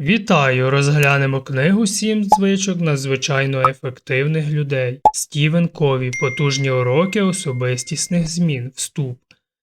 Вітаю! Розглянемо книгу «Сім звичок надзвичайно ефективних людей. Стівен Кові. Потужні уроки особистісних змін. Вступ.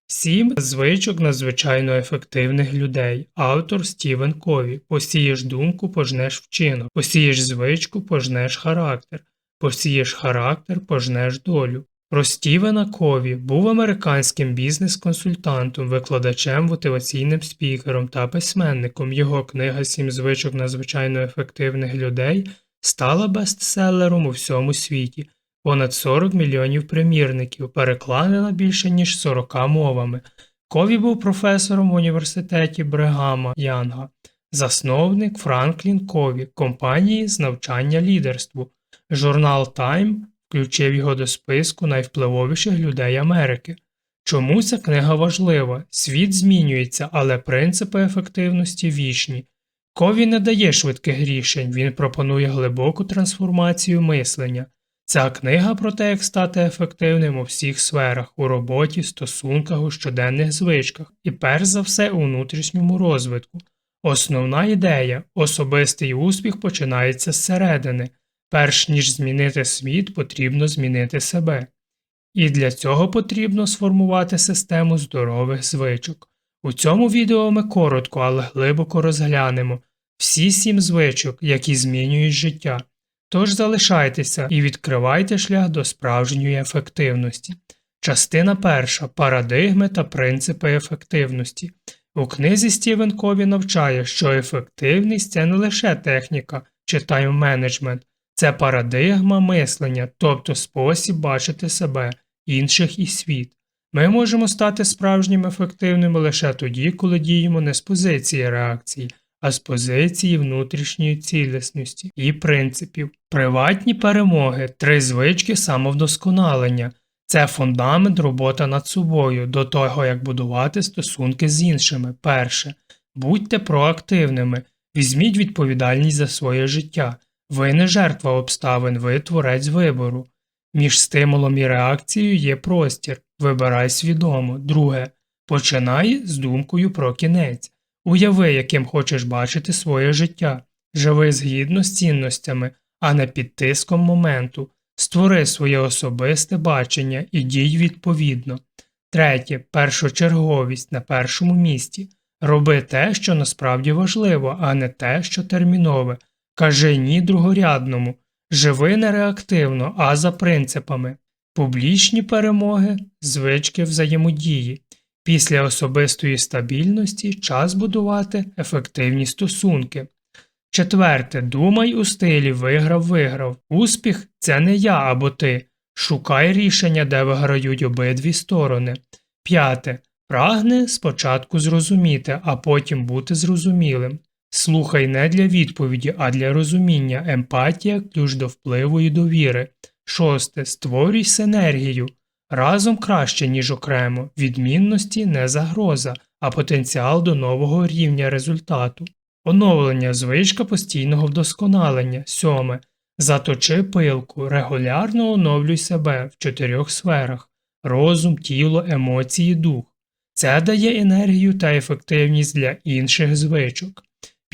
Сім звичок надзвичайно ефективних людей. Автор Стівен Кові. Посієш думку, пожнеш вчинок. Посієш звичку, пожнеш характер. Посієш характер, пожнеш долю. Про Стівена Кові був американським бізнес-консультантом, викладачем, мотиваційним спікером та письменником. Його книга Сім звичок надзвичайно ефективних людей стала бестселером у всьому світі. Понад 40 мільйонів примірників, перекладена більше ніж 40 мовами. Кові був професором в університеті Брегама Янга, засновник Франклін Кові, компанії з навчання лідерству. Журнал Time включив його до списку найвпливовіших людей Америки. Чому ця книга важлива? Світ змінюється, але принципи ефективності вічні. Кові не дає швидких рішень, він пропонує глибоку трансформацію мислення. Ця книга про те, як стати ефективним у всіх сферах у роботі, стосунках, у щоденних звичках і перш за все у внутрішньому розвитку. Основна ідея особистий успіх починається зсередини. Перш ніж змінити світ, потрібно змінити себе. І для цього потрібно сформувати систему здорових звичок. У цьому відео ми коротко, але глибоко розглянемо всі сім звичок, які змінюють життя. Тож залишайтеся і відкривайте шлях до справжньої ефективності. Частина перша парадигми та принципи ефективності. У книзі Стівен Кові навчає, що ефективність це не лише техніка чи тайм-менеджмент, це парадигма мислення, тобто спосіб бачити себе, інших і світ. Ми можемо стати справжнім ефективними лише тоді, коли діємо не з позиції реакції, а з позиції внутрішньої цілісності і принципів. Приватні перемоги, три звички самовдосконалення. Це фундамент робота над собою до того, як будувати стосунки з іншими. Перше. Будьте проактивними, візьміть відповідальність за своє життя. Ви не жертва обставин, ви творець вибору. Між стимулом і реакцією є простір. Вибирай свідомо. Друге. Починай з думкою про кінець. Уяви, яким хочеш бачити своє життя. Живи згідно з цінностями, а не під тиском моменту. Створи своє особисте бачення і дій відповідно. Третє. Першочерговість на першому місці. Роби те, що насправді важливо, а не те, що термінове. Кажи ні другорядному. Живи не реактивно, а за принципами. Публічні перемоги, звички взаємодії. Після особистої стабільності час будувати ефективні стосунки. Четверте. Думай у стилі виграв-виграв. Успіх це не я або ти. Шукай рішення, де виграють обидві сторони. П'яте. Прагни спочатку зрозуміти, а потім бути зрозумілим. Слухай не для відповіді, а для розуміння, емпатія ключ до впливу і довіри. Шосте. Створюй синергію. Разом краще, ніж окремо. Відмінності не загроза, а потенціал до нового рівня результату. Оновлення звичка постійного вдосконалення. Сьоме. Заточи пилку, регулярно оновлюй себе в чотирьох сферах розум, тіло, емоції, дух. Це дає енергію та ефективність для інших звичок.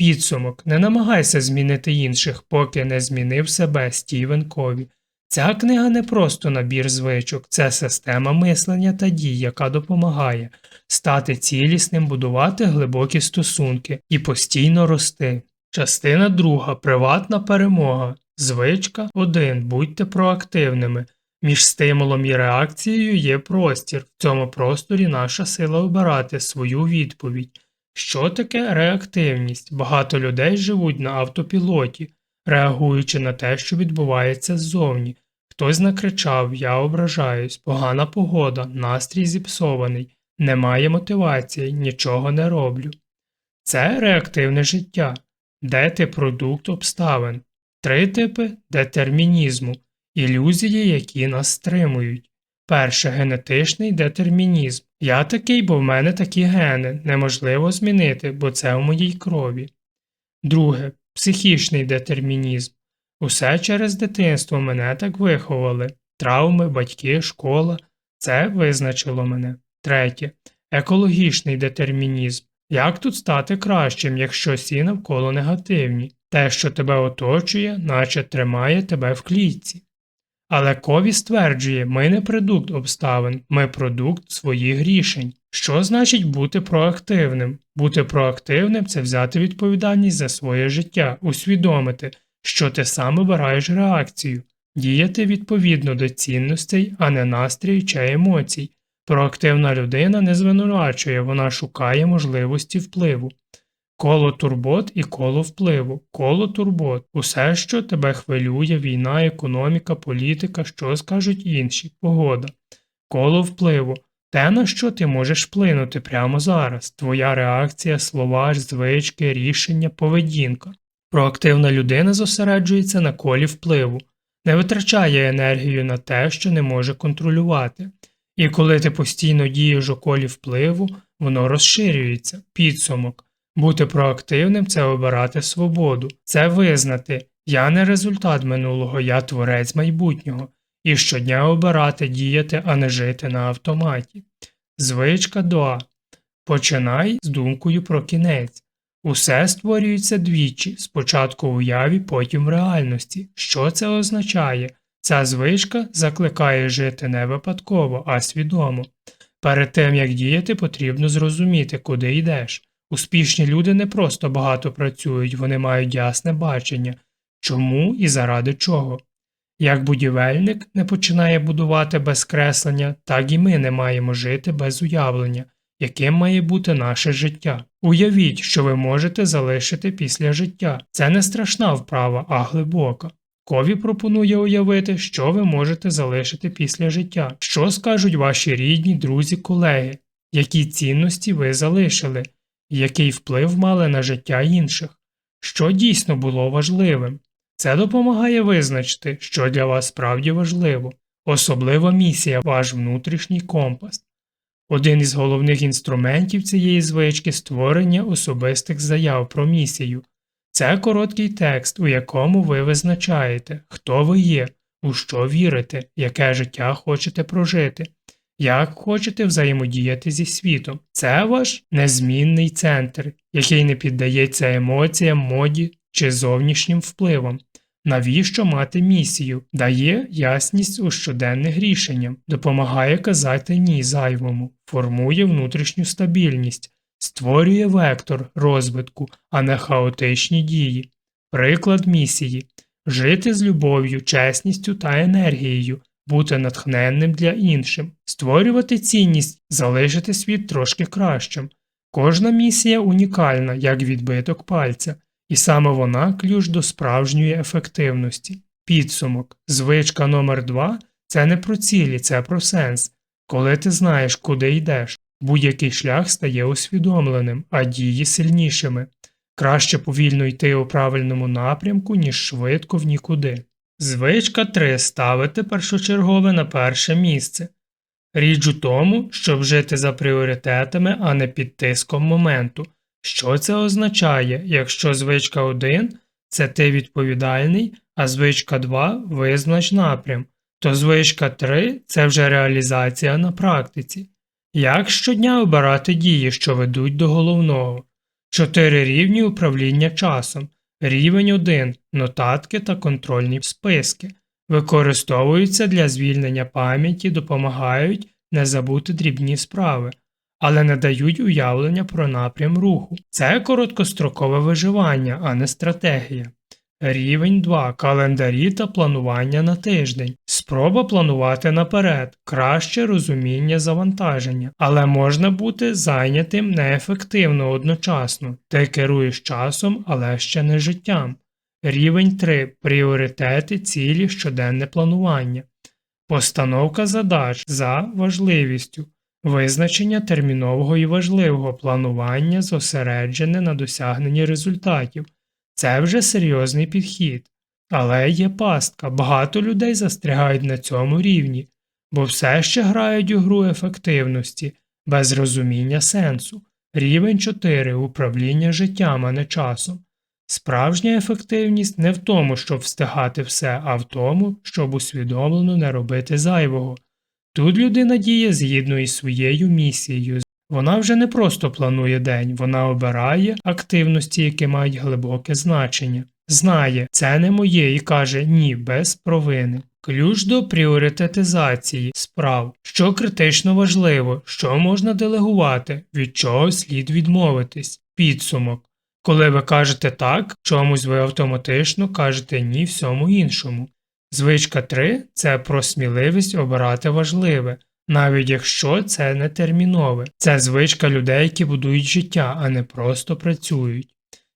Підсумок не намагайся змінити інших, поки не змінив себе Стівен Кові. Ця книга не просто набір звичок, це система мислення та дій, яка допомагає стати цілісним, будувати глибокі стосунки і постійно рости. Частина друга приватна перемога. Звичка 1. Будьте проактивними. Між стимулом і реакцією є простір. В цьому просторі наша сила обирати свою відповідь. Що таке реактивність? Багато людей живуть на автопілоті, реагуючи на те, що відбувається ззовні. Хтось накричав Я ображаюсь, погана погода, настрій зіпсований, немає мотивації, нічого не роблю. Це реактивне життя, де ти продукт обставин, три типи детермінізму, ілюзії, які нас стримують. Перше генетичний детермінізм. Я такий, бо в мене такі гени, неможливо змінити, бо це в моїй крові. Друге психічний детермінізм. Усе через дитинство мене так виховали. Травми, батьки, школа це визначило мене. Третє екологічний детермінізм. Як тут стати кращим, якщо всі навколо негативні? Те, що тебе оточує, наче тримає тебе в клітці. Але Кові стверджує, ми не продукт обставин, ми продукт своїх рішень. Що значить бути проактивним? Бути проактивним це взяти відповідальність за своє життя, усвідомити, що ти сам обираєш реакцію, діяти відповідно до цінностей, а не настрій чи емоцій. Проактивна людина не звинувачує, вона шукає можливості впливу. Коло турбот і коло впливу, коло турбот, усе, що тебе хвилює, війна, економіка, політика, що скажуть інші, погода. Коло впливу, те, на що ти можеш вплинути прямо зараз, твоя реакція, слова, звички, рішення, поведінка. Проактивна людина зосереджується на колі впливу, не витрачає енергію на те, що не може контролювати. І коли ти постійно дієш у колі впливу, воно розширюється, підсумок. Бути проактивним це обирати свободу, це визнати я не результат минулого, я творець майбутнього, і щодня обирати діяти, а не жити на автоматі. Звичка 2. Починай з думкою про кінець. Усе створюється двічі, спочатку в уяві, потім в реальності. Що це означає? Ця звичка закликає жити не випадково, а свідомо. Перед тим як діяти, потрібно зрозуміти, куди йдеш. Успішні люди не просто багато працюють, вони мають ясне бачення, чому і заради чого. Як будівельник не починає будувати без креслення, так і ми не маємо жити без уявлення, яким має бути наше життя. Уявіть, що ви можете залишити після життя. Це не страшна вправа, а глибока. Кові пропонує уявити, що ви можете залишити після життя, що скажуть ваші рідні, друзі, колеги, які цінності ви залишили, який вплив мали на життя інших, що дійсно було важливим. Це допомагає визначити, що для вас справді важливо, особлива місія, ваш внутрішній компас. Один із головних інструментів цієї звички створення особистих заяв про місію. Це короткий текст, у якому ви визначаєте, хто ви є, у що вірите, яке життя хочете прожити, як хочете взаємодіяти зі світом. Це ваш незмінний центр, який не піддається емоціям, моді чи зовнішнім впливам. Навіщо мати місію, дає ясність у щоденних рішеннях, допомагає казати ні зайвому, формує внутрішню стабільність, створює вектор розвитку, а не хаотичні дії. Приклад місії жити з любов'ю, чесністю та енергією, бути натхненним для іншим, створювати цінність, залишити світ трошки кращим. Кожна місія унікальна, як відбиток пальця, і саме вона ключ до справжньої ефективності. Підсумок, звичка номер 2 це не про цілі, це про сенс. Коли ти знаєш, куди йдеш, будь-який шлях стає усвідомленим, а дії сильнішими. Краще повільно йти у правильному напрямку, ніж швидко в нікуди. Звичка 3 ставити першочергове на перше місце. Річ у тому, щоб жити за пріоритетами, а не під тиском моменту. Що це означає, якщо звичка 1 це ти відповідальний, а звичка 2 визнач напрям, то звичка 3 це вже реалізація на практиці. Як щодня обирати дії, що ведуть до головного? Чотири рівні управління часом. Рівень 1 нотатки та контрольні списки. Використовуються для звільнення пам'яті, допомагають не забути дрібні справи, але не дають уявлення про напрям руху. Це короткострокове виживання, а не стратегія. Рівень 2. Календарі та планування на тиждень. Спроба планувати наперед, краще розуміння завантаження, але можна бути зайнятим неефективно одночасно. Ти керуєш часом, але ще не життям. Рівень 3. Пріоритети, цілі, щоденне планування. Постановка задач за важливістю. Визначення термінового і важливого планування зосереджене на досягненні результатів. Це вже серйозний підхід. Але є пастка, багато людей застрягають на цьому рівні, бо все ще грають у гру ефективності, без розуміння сенсу. Рівень 4 управління життям, а не часом. Справжня ефективність не в тому, щоб встигати все, а в тому, щоб усвідомлено не робити зайвого. Тут людина діє згідно із своєю місією, Вона вже не просто планує день, вона обирає активності, які мають глибоке значення. Знає, це не моє і каже ні, без провини. Ключ до пріоритетизації справ, що критично важливо, що можна делегувати, від чого слід відмовитись. Підсумок. Коли ви кажете так, чомусь ви автоматично кажете ні всьому іншому. Звичка 3 це про сміливість обирати важливе, навіть якщо це не термінове. Це звичка людей, які будують життя, а не просто працюють.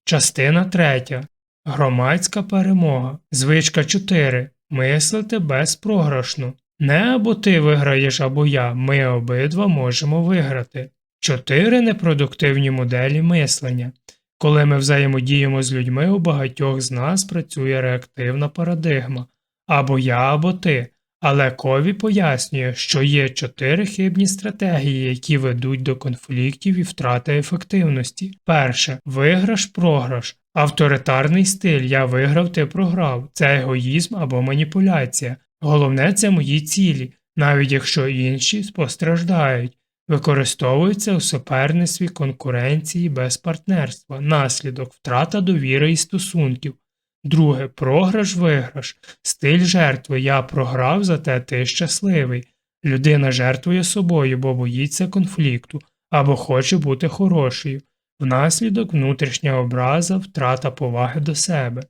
Частина 3. Громадська перемога. Звичка 4. Мислити безпрограшно. Не або ти виграєш, або я, ми обидва можемо виграти. Чотири непродуктивні моделі мислення. Коли ми взаємодіємо з людьми, у багатьох з нас працює реактивна парадигма або я, або ти. Але Кові пояснює, що є чотири хибні стратегії, які ведуть до конфліктів і втрати ефективності. Перше виграш-програш. Авторитарний стиль Я виграв, ти програв. Це егоїзм або маніпуляція. Головне це мої цілі, навіть якщо інші постраждають. Використовується у суперництві конкуренції без партнерства, наслідок втрата довіри і стосунків. Друге програш-виграш, стиль жертви Я програв, зате ти щасливий. Людина жертвує собою, бо боїться конфлікту або хоче бути хорошою. Внаслідок внутрішня образа, втрата поваги до себе.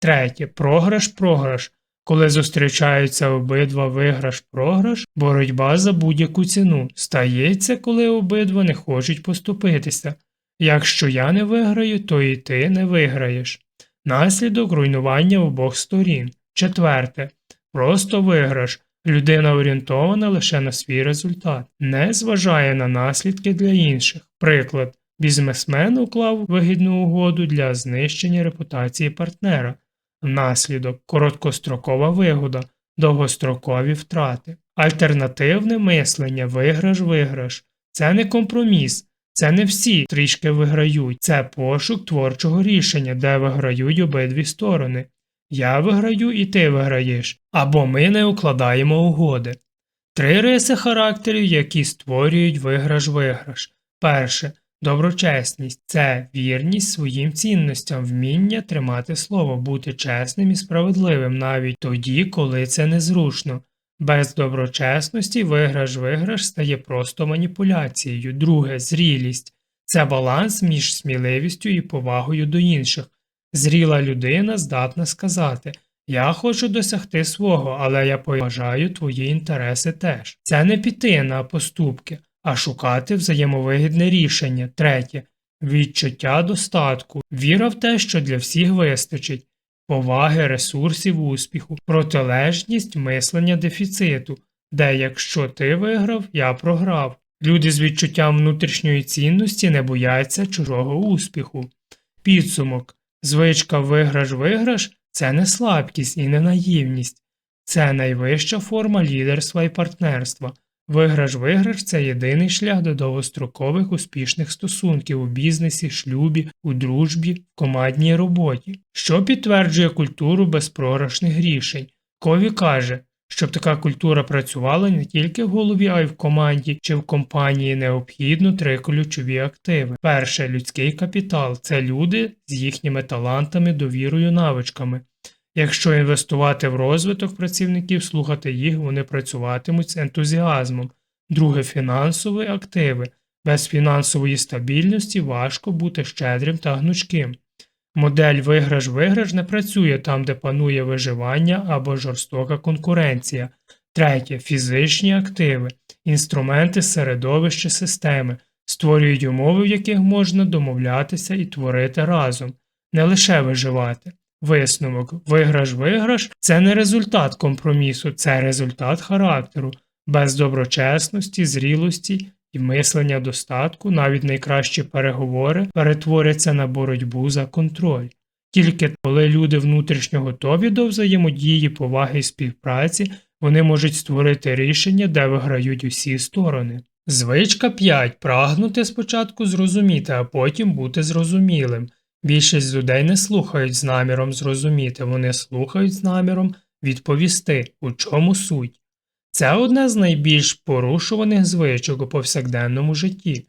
Третє програш-програш. Коли зустрічаються обидва виграш-програш, боротьба за будь-яку ціну стається, коли обидва не хочуть поступитися. Якщо я не виграю, то і ти не виграєш. Наслідок руйнування обох сторін. Четверте. Просто виграш. Людина орієнтована лише на свій результат, не зважає на наслідки для інших. Приклад, бізнесмен уклав вигідну угоду для знищення репутації партнера. Наслідок короткострокова вигода, довгострокові втрати. Альтернативне мислення виграш-виграш. Це не компроміс, це не всі трішки виграють, це пошук творчого рішення, де виграють обидві сторони. Я виграю і ти виграєш, або ми не укладаємо угоди. Три риси характерів, які створюють виграш-виграш. Перше доброчесність це вірність своїм цінностям, вміння тримати слово, бути чесним і справедливим навіть тоді, коли це незручно. Без доброчесності виграш-виграш стає просто маніпуляцією. Друге зрілість це баланс між сміливістю і повагою до інших. Зріла людина здатна сказати Я хочу досягти свого, але я поважаю твої інтереси теж. Це не піти на поступки, а шукати взаємовигідне рішення. Третє відчуття достатку, віра в те, що для всіх вистачить поваги, ресурсів успіху, протилежність мислення дефіциту, де якщо ти виграв, я програв. Люди з відчуттям внутрішньої цінності не бояться чужого успіху. Підсумок звичка виграш-виграш це не слабкість і не наївність, це найвища форма лідерства і партнерства. Виграш-виграш це єдиний шлях до довгострокових успішних стосунків у бізнесі, шлюбі, у дружбі, в командній роботі, що підтверджує культуру безпрограшних рішень. Кові каже, щоб така культура працювала не тільки в голові, а й в команді чи в компанії необхідно три ключові активи. Перше людський капітал це люди з їхніми талантами, довірою, навичками. Якщо інвестувати в розвиток працівників, слухати їх, вони працюватимуть з ентузіазмом. Друге фінансові активи. Без фінансової стабільності важко бути щедрим та гнучким. Модель виграш-виграш не працює там, де панує виживання або жорстока конкуренція. Третє фізичні активи, інструменти середовища системи, створюють умови, в яких можна домовлятися і творити разом, не лише виживати. Висновок виграш-виграш це не результат компромісу, це результат характеру, без доброчесності, зрілості і мислення достатку, навіть найкращі переговори перетворяться на боротьбу за контроль. Тільки коли люди внутрішньо готові до взаємодії, поваги і співпраці, вони можуть створити рішення, де виграють усі сторони. Звичка 5. Прагнути спочатку зрозуміти, а потім бути зрозумілим. Більшість людей не слухають з наміром зрозуміти, вони слухають з наміром відповісти, у чому суть. Це одне з найбільш порушуваних звичок у повсякденному житті.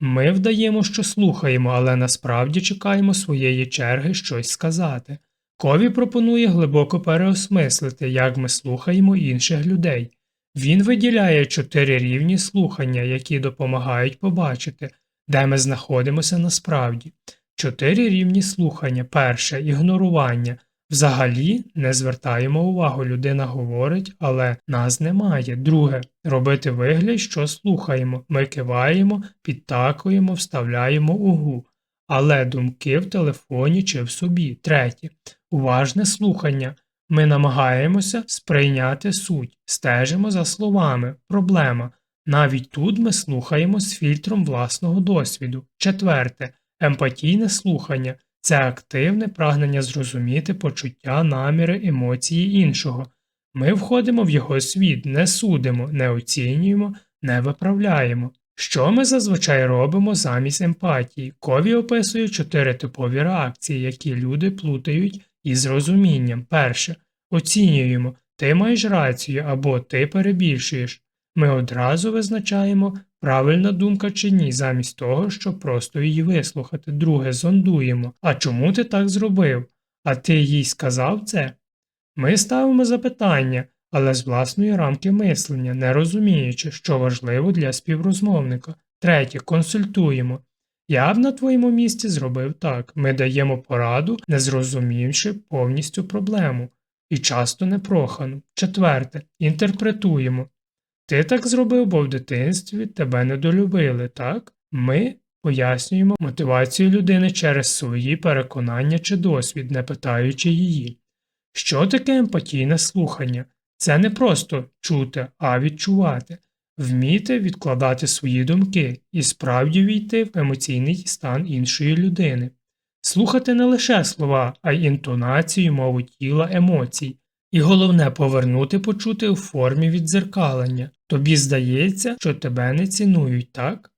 Ми вдаємо, що слухаємо, але насправді чекаємо своєї черги щось сказати. Кові пропонує глибоко переосмислити, як ми слухаємо інших людей. Він виділяє чотири рівні слухання, які допомагають побачити, де ми знаходимося насправді. Чотири рівні слухання. Перше ігнорування. Взагалі не звертаємо увагу, людина говорить, але нас немає. Друге робити вигляд, що слухаємо. Ми киваємо, підтакуємо, вставляємо угу. Але думки в телефоні чи в собі. Третє уважне слухання. Ми намагаємося сприйняти суть, стежимо за словами, проблема. Навіть тут ми слухаємо з фільтром власного досвіду. Четверте емпатійне слухання це активне прагнення зрозуміти почуття, наміри, емоції іншого. Ми входимо в його світ, не судимо, не оцінюємо, не виправляємо. Що ми зазвичай робимо замість емпатії? Кові описує чотири типові реакції, які люди плутають із розумінням. Перше оцінюємо ти маєш рацію або ти перебільшуєш. Ми одразу визначаємо, правильна думка чи ні, замість того, щоб просто її вислухати. Друге зондуємо. А чому ти так зробив? А ти їй сказав це? Ми ставимо запитання, але з власної рамки мислення, не розуміючи, що важливо для співрозмовника. Третє консультуємо. Я б на твоєму місці зробив так. Ми даємо пораду, не зрозумівши повністю проблему, і часто непрохану. Четверте, інтерпретуємо. Ти так зробив, бо в дитинстві тебе недолюбили, так? Ми пояснюємо мотивацію людини через свої переконання чи досвід, не питаючи її. Що таке емпатійне слухання? Це не просто чути, а відчувати, вміти відкладати свої думки і справді війти в емоційний стан іншої людини, слухати не лише слова, а й інтонацію, мову тіла, емоцій, і головне повернути почути у формі віддзеркалення. Тобі здається, що тебе не цінують, так?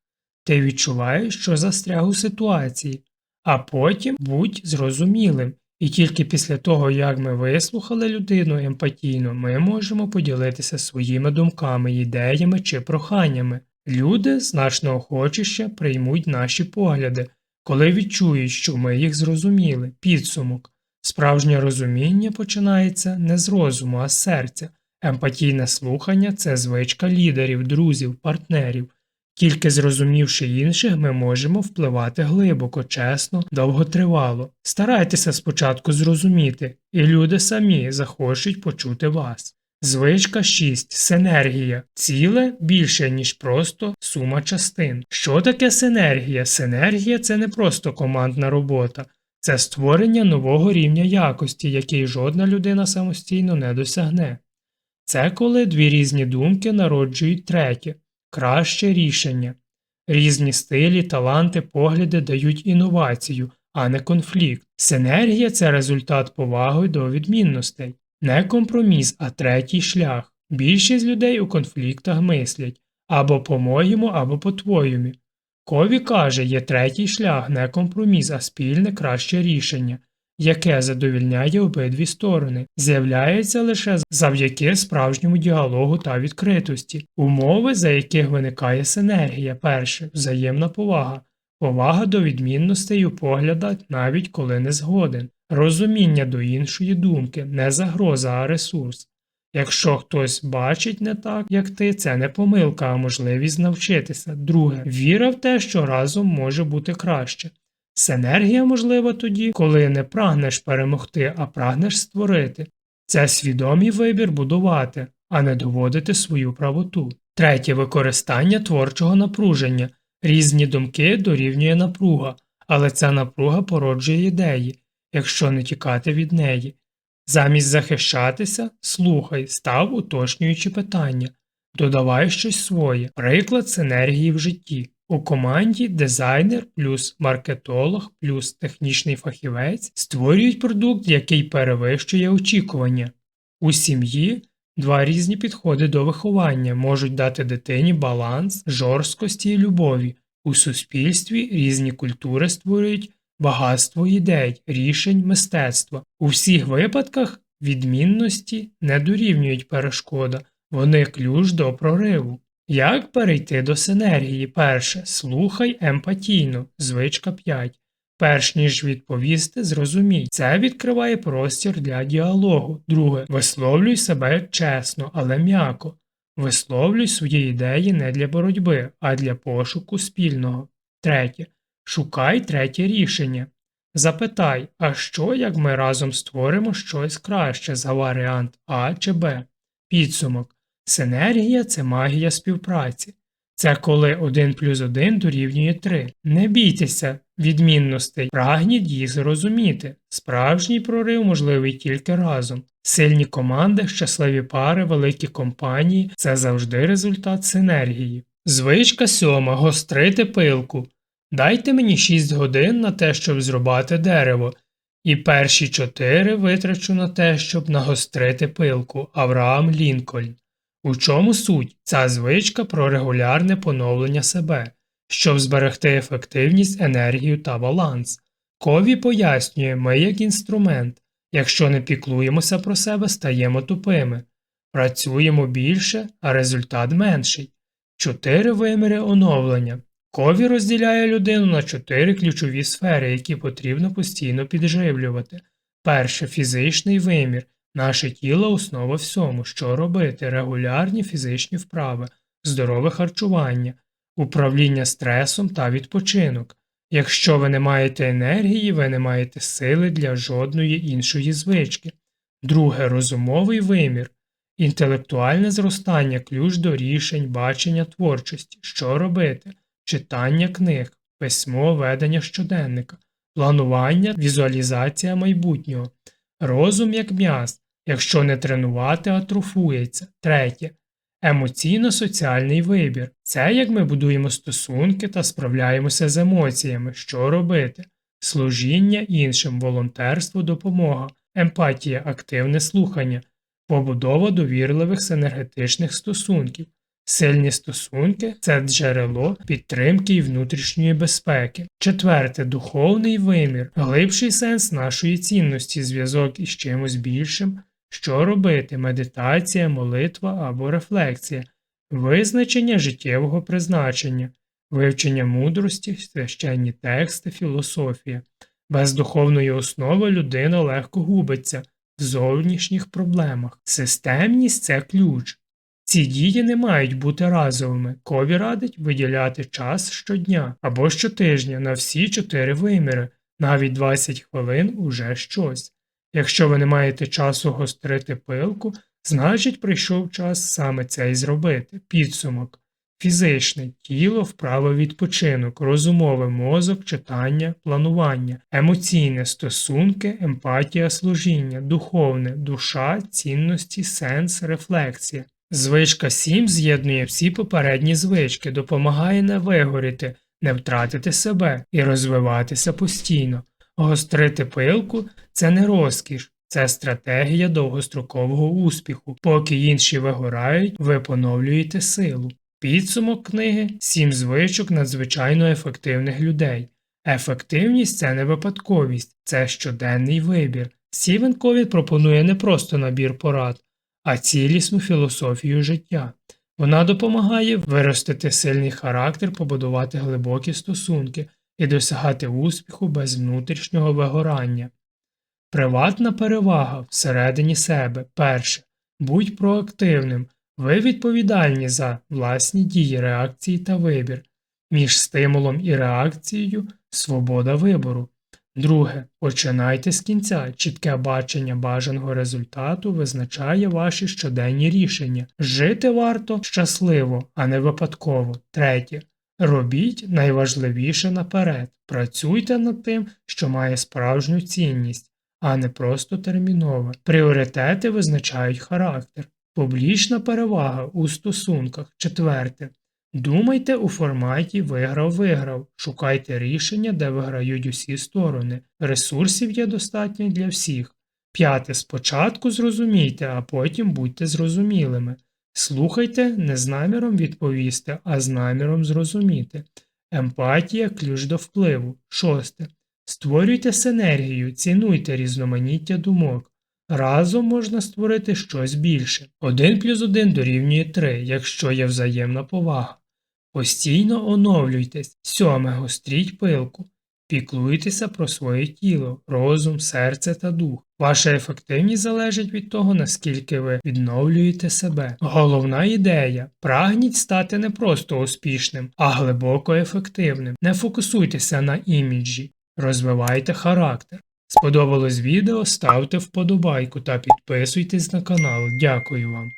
Ти відчуваєш, що застряг у ситуації, а потім будь зрозумілим. І тільки після того, як ми вислухали людину емпатійно, ми можемо поділитися своїми думками, ідеями чи проханнями. Люди значно охочіше приймуть наші погляди, коли відчують, що ми їх зрозуміли. Підсумок. Справжнє розуміння починається не з розуму, а з серця. Емпатійне слухання це звичка лідерів, друзів, партнерів. Тільки зрозумівши інших, ми можемо впливати глибоко, чесно, довготривало. Старайтеся спочатку зрозуміти, і люди самі захочуть почути вас. Звичка 6. Синергія. Ціле більше, ніж просто сума частин. Що таке синергія? Синергія це не просто командна робота, це створення нового рівня якості, який жодна людина самостійно не досягне. Це коли дві різні думки народжують третє краще рішення. Різні стилі, таланти, погляди дають інновацію, а не конфлікт. Синергія це результат поваги до відмінностей, не компроміс, а третій шлях. Більшість людей у конфліктах мислять або по-моєму, або по-твоєму. Кові каже, є третій шлях, не компроміс, а спільне краще рішення, яке задовільняє обидві сторони, з'являється лише завдяки справжньому діалогу та відкритості, умови, за яких виникає синергія, перше взаємна повага, повага до відмінностей у поглядах, навіть коли не згоден, розуміння до іншої думки, не загроза, а ресурс. Якщо хтось бачить не так, як ти, це не помилка, а можливість навчитися. Друге, віра в те, що разом може бути краще. Синергія можлива тоді, коли не прагнеш перемогти, а прагнеш створити. Це свідомий вибір будувати, а не доводити свою правоту. Третє використання творчого напруження. Різні думки дорівнює напруга, але ця напруга породжує ідеї, якщо не тікати від неї. Замість захищатися, слухай, став уточнюючи питання, додавай щось своє, приклад синергії в житті. У команді дизайнер плюс маркетолог плюс технічний фахівець створюють продукт, який перевищує очікування. У сім'ї два різні підходи до виховання можуть дати дитині баланс, жорсткості і любові. У суспільстві різні культури створюють багатство ідей, рішень, мистецтва. У всіх випадках відмінності не дорівнюють перешкода, вони ключ до прориву. Як перейти до синергії? Перше. Слухай емпатійно. Звичка 5. Перш ніж відповісти, зрозумій. Це відкриває простір для діалогу. Друге. Висловлюй себе чесно, але м'яко. Висловлюй свої ідеї не для боротьби, а для пошуку спільного. Третє. Шукай третє рішення. Запитай, а що як ми разом створимо щось краще за варіант А чи Б? Підсумок. Синергія це магія співпраці. Це коли 1 плюс 1 дорівнює 3. Не бійтеся відмінностей, прагніть їх зрозуміти. Справжній прорив можливий тільки разом. Сильні команди, щасливі пари, великі компанії це завжди результат синергії. Звичка сьома гострити пилку. Дайте мені 6 годин на те, щоб зрубати дерево, і перші 4 витрачу на те, щоб нагострити пилку Авраам Лінкольн. У чому суть? Ця звичка про регулярне поновлення себе, щоб зберегти ефективність, енергію та баланс. Кові пояснює, ми як інструмент, якщо не піклуємося про себе, стаємо тупими, працюємо більше, а результат менший. Чотири виміри оновлення. Кові розділяє людину на чотири ключові сфери, які потрібно постійно підживлювати. Перше фізичний вимір. Наше тіло основа всьому, що робити, регулярні фізичні вправи, здорове харчування, управління стресом та відпочинок. Якщо ви не маєте енергії, ви не маєте сили для жодної іншої звички. Друге розумовий вимір, інтелектуальне зростання, ключ до рішень, бачення творчості, що робити, читання книг, письмо, ведення щоденника, планування, візуалізація майбутнього, розум як м'яз, якщо не тренувати, атрофується. Третє. Емоційно-соціальний вибір це як ми будуємо стосунки та справляємося з емоціями, що робити, служіння іншим, волонтерство, допомога, емпатія, активне слухання, побудова довірливих синергетичних стосунків. Сильні стосунки це джерело підтримки і внутрішньої безпеки. Четверте духовний вимір, глибший сенс нашої цінності, зв'язок із чимось більшим. Що робити медитація, молитва або рефлексія, визначення життєвого призначення, вивчення мудрості, священні тексти, філософія. Без духовної основи людина легко губиться в зовнішніх проблемах. Системність це ключ. Ці дії не мають бути разовими. Кові радить виділяти час щодня або щотижня на всі чотири виміри, навіть 20 хвилин уже щось. Якщо ви не маєте часу гострити пилку, значить прийшов час саме це й зробити. Підсумок. Фізичне тіло, вправо відпочинок, розумове мозок, читання, планування, емоційне стосунки, емпатія, служіння, духовне, душа, цінності, сенс, рефлексія. Звичка 7 з'єднує всі попередні звички, допомагає не вигоріти, не втратити себе і розвиватися постійно. Гострити пилку це не розкіш, це стратегія довгострокового успіху. Поки інші вигорають, ви поновлюєте силу. Підсумок книги сім звичок надзвичайно ефективних людей. Ефективність це не випадковість, це щоденний вибір. Стівен Ковід пропонує не просто набір порад, а цілісну філософію життя. Вона допомагає виростити сильний характер, побудувати глибокі стосунки і досягати успіху без внутрішнього вигорання. Приватна перевага всередині себе. Перше. Будь проактивним. Ви відповідальні за власні дії, реакції та вибір. Між стимулом і реакцією свобода вибору. Друге. Починайте з кінця. Чітке бачення бажаного результату визначає ваші щоденні рішення. Жити варто щасливо, а не випадково. Третє. Робіть найважливіше наперед. Працюйте над тим, що має справжню цінність, а не просто термінове. Пріоритети визначають характер. Публічна перевага у стосунках. Четверте. Думайте у форматі виграв-виграв, шукайте рішення, де виграють усі сторони. Ресурсів є достатньо для всіх. П'яте. Спочатку зрозумійте, а потім будьте зрозумілими. Слухайте не з наміром відповісти, а з наміром зрозуміти. Емпатія ключ до впливу. Шосте. Створюйте синергію, цінуйте різноманіття думок. Разом можна створити щось більше. 1 плюс 1 дорівнює 3, якщо є взаємна повага. Постійно оновлюйтесь. Сьоме гостріть пилку. Піклуйтеся про своє тіло, розум, серце та дух. Ваша ефективність залежить від того, наскільки ви відновлюєте себе. Головна ідея прагніть стати не просто успішним, а глибоко ефективним. Не фокусуйтеся на іміджі, розвивайте характер. Сподобалось відео, ставте вподобайку та підписуйтесь на канал. Дякую вам.